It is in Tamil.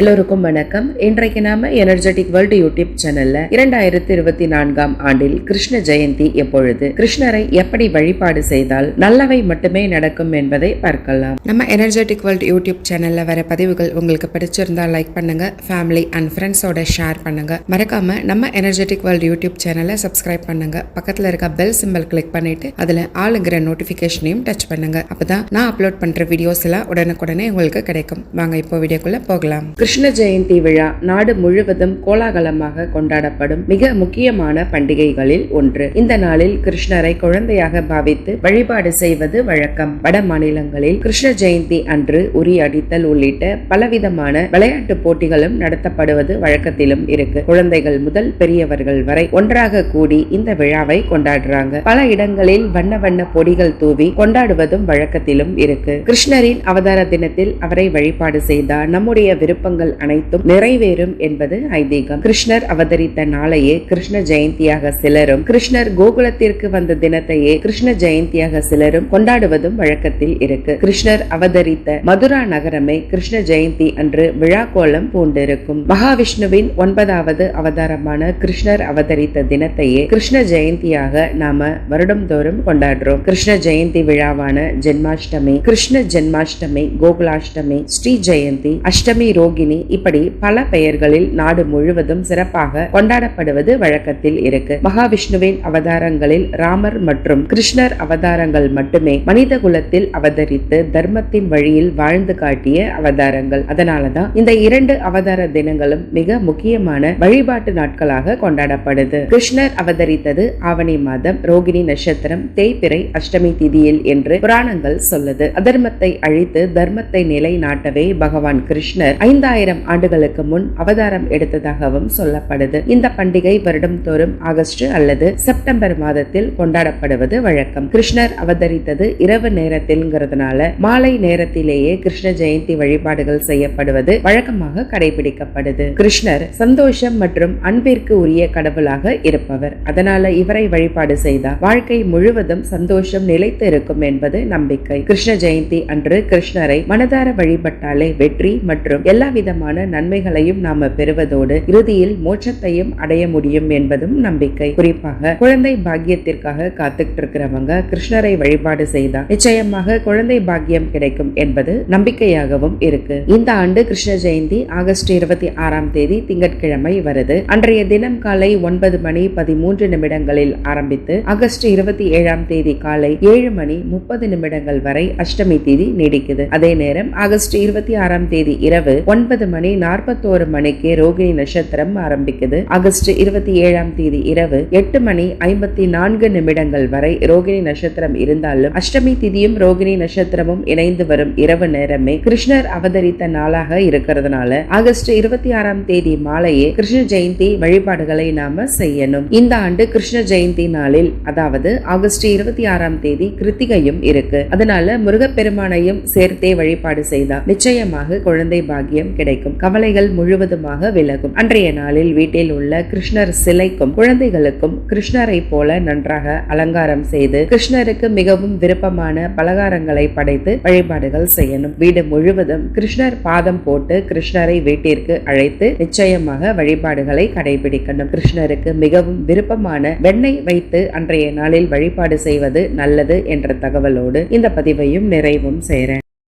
எல்லோருக்கும் வணக்கம். இன்றைக்கு நாம எனர்ஜெட்டிக் வேர்ல்டு யூடியூப் சேனல்ல இரண்டாயிரத்தி இருபத்தி நான்காம் ஆண்டில் கிருஷ்ண ஜெயந்தி எப்பொழுது? கிருஷ்ணரை எப்படி வழிபாடு செய்தால் நல்லவை மட்டுமே நடக்கும் என்பதை பார்க்கலாம். நம்ம எனர்ஜெட்டிக் வேர்ல்ட் யூடியூப் சேனல்ல வர பதிவுகள் உங்களுக்கு பிடிச்சிருந்தா லைக் பண்ணுங்க ஃபேமிலி அண்ட் ஃப்ரெண்ட்ஸோட ஷேர் பண்ணுங்க. மறக்காம நம்ம எனர்ஜெட்டிக் வேர்ல்டு யூடியூப் சேனலை சப்ஸ்கிரைப் பண்ணுங்க. பக்கத்துல இருக்க பெல் சிம்பல் கிளிக் பண்ணிட்டு அதுல ஆளுங்கிற நோட்டிபிகேஷனையும் டச் பண்ணுங்க. அப்பதான் நான் அப்லோட் பண்ற வீடியோஸ் எல்லாம் உடனுக்குடனே உங்களுக்கு கிடைக்கும். வாங்க இப்போ வீடியோக்குள்ள போகலாம். கிருஷ்ண ஜெயந்தி விழா நாடு முழுவதும் கோலாகலமாக கொண்டாடப்படும் மிக முக்கியமான பண்டிகைகளில் ஒன்று. இந்த நாளில் கிருஷ்ணரை குழந்தையாக பாவித்து வழிபாடு செய்வது வழக்கம். வட மாநிலங்களில் கிருஷ்ண ஜெயந்தி அன்று உரி அடித்தல் உள்ளிட்ட பலவிதமான விளையாட்டு போட்டிகளும் நடத்தப்படுவது வழக்கத்திலும் இருக்கு. குழந்தைகள் முதல் பெரியவர்கள் வரை ஒன்றாக கூடி இந்த விழாவை கொண்டாடுறாங்க. பல இடங்களில் வண்ண வண்ண பொடிகள் தூவி கொண்டாடுவதும் வழக்கத்திலும் இருக்கு. கிருஷ்ணரின் அவதார தினத்தில் அவரை வழிபாடு செய்தால் நம்முடைய விருப்பம் விருப்பங்கள் அனைத்தும் நிறைவேறும் என்பது ஐதீகம். கிருஷ்ணர் அவதரித்த நாளையே கிருஷ்ண ஜெயந்தியாக சிலரும் கிருஷ்ணர் கோகுலத்திற்கு வந்த தினத்தையே கிருஷ்ண ஜெயந்தியாக சிலரும் கொண்டாடுவதும் வழக்கத்தில் இருக்கு. கிருஷ்ணர் அவதரித்த மதுரா நகரமே கிருஷ்ண ஜெயந்தி அன்று விழா கோலம் பூண்டிருக்கும். மகாவிஷ்ணுவின் ஒன்பதாவது அவதாரமான கிருஷ்ணர் அவதரித்த தினத்தையே கிருஷ்ண ஜெயந்தியாக நாம வருடம்தோறும் கொண்டாடுறோம். கிருஷ்ண ஜெயந்தி விழாவான ஜென்மாஷ்டமி கிருஷ்ண ஜென்மாஷ்டமி கோகுலாஷ்டமி ஸ்ரீ ஜெயந்தி அஷ்டமி ரோகி ரோகிணி இப்படி பல பெயர்களில் நாடு முழுவதும் சிறப்பாக கொண்டாடப்படுவது வழக்கத்தில் இருக்கு. மகாவிஷ்ணுவின் அவதாரங்களில் ராமர் மற்றும் கிருஷ்ணர் அவதாரங்கள் மட்டுமே மனித குலத்தில் அவதரித்து தர்மத்தின் வழியில் வாழ்ந்து காட்டிய அவதாரங்கள். அதனாலதான் இந்த இரண்டு அவதார தினங்களும் மிக முக்கியமான வழிபாட்டு நாட்களாக கொண்டாடப்படுது. கிருஷ்ணர் அவதரித்தது ஆவணி மாதம் ரோகிணி நட்சத்திரம் தேய்பிறை அஷ்டமி திதியில் என்று புராணங்கள் சொல்லுது. அதர்மத்தை அழித்து தர்மத்தை நிலைநாட்டவே பகவான் கிருஷ்ணர் ஐந்தாயிரம் ஆண்டுகளுக்கு முன் அவதாரம் எடுத்ததாகவும் சொல்லப்படுது. இந்த பண்டிகை வருடம் தோறும் ஆகஸ்ட் அல்லது செப்டம்பர் மாதத்தில் கொண்டாடப்படுவது வழக்கம். கிருஷ்ணர் அவதரித்தது இரவு நேரத்தில்ங்கிறதுனால மாலை நேரத்திலேயே கிருஷ்ண ஜெயந்தி வழிபாடுகள் செய்யப்படுவது வழக்கமாக கடைபிடிக்கப்படுது. கிருஷ்ணர் சந்தோஷம் மற்றும் அன்பிற்கு உரிய கடவுளாக இருப்பவர். அதனால இவரை வழிபாடு செய்தால் வாழ்க்கை முழுவதும் சந்தோஷம் நிலைத்து இருக்கும் என்பது நம்பிக்கை. கிருஷ்ண ஜெயந்தி அன்று கிருஷ்ணரை மனதார வழிபட்டாலே வெற்றி மற்றும் எல்லா விதமான நன்மைகளையும் நாம பெறுவதோடு இறுதியில் மோட்சத்தையும் அடைய முடியும் என்பதும் நம்பிக்கை. குறிப்பாக குழந்தை பாக்கியத்திற்காக காத்துக்கிட்டு இருக்கிறவங்க கிருஷ்ணரை வழிபாடு செய்தால் நிச்சயமாக குழந்தை பாக்கியம் கிடைக்கும் என்பது நம்பிக்கையாகவும் இருக்கு. இந்த ஆண்டு கிருஷ்ண ஜெயந்தி ஆகஸ்ட் இருபத்தி ஆறாம் தேதி திங்கட்கிழமை வருது. அன்றைய தினம் காலை ஒன்பது மணி பதிமூன்று நிமிடங்களில் ஆரம்பித்து ஆகஸ்ட் இருபத்தி ஏழாம் தேதி காலை ஏழு மணி முப்பது நிமிடங்கள் வரை அஷ்டமி தேதி நீடிக்குது. அதே நேரம் ஆகஸ்ட் இருபத்தி ஆறாம் தேதி இரவு ஒன்பது ஒன்பது மணி நாற்பத்தோரு மணிக்கு ரோகிணி நட்சத்திரம் ஆரம்பிக்குது. ஆகஸ்ட் இருபத்தி ஏழாம் தேதி இரவு எட்டு மணி ஐம்பத்தி நான்கு நிமிடங்கள் வரை ரோகிணி நட்சத்திரம் இருந்தாலும் அஷ்டமி திதியும் ரோகிணி நட்சத்திரமும் இணைந்து வரும் இரவு நேரமே கிருஷ்ணர் அவதரித்த நாளாக இருக்கிறதுனால ஆகஸ்ட் இருபத்தி ஆறாம் தேதி மாலையே கிருஷ்ண ஜெயந்தி வழிபாடுகளை நாம செய்யணும். இந்த ஆண்டு கிருஷ்ண ஜெயந்தி நாளில் அதாவது ஆகஸ்ட் இருபத்தி ஆறாம் தேதி கிருத்திகையும் இருக்கு. அதனால முருகப்பெருமானையும் சேர்த்தே வழிபாடு செய்தால் நிச்சயமாக குழந்தை பாக்கியம் கிடைக்கும். கவலைகள் முழுவதுமாக விலகும். அன்றைய நாளில் வீட்டில் உள்ள கிருஷ்ணர் சிலைக்கும் குழந்தைகளுக்கும் கிருஷ்ணரை போல நன்றாக அலங்காரம் செய்து கிருஷ்ணருக்கு மிகவும் விருப்பமான பலகாரங்களை படைத்து வழிபாடுகள் செய்யணும். வீடு முழுவதும் கிருஷ்ணர் பாதம் போட்டு கிருஷ்ணரை வீட்டிற்கு அழைத்து நிச்சயமாக வழிபாடுகளை கடைபிடிக்கணும். கிருஷ்ணருக்கு மிகவும் விருப்பமான வெண்ணெய் வைத்து அன்றைய நாளில் வழிபாடு செய்வது நல்லது என்ற தகவலோடு இந்த பதிவையும் நிறைவும் செய்கிறேன்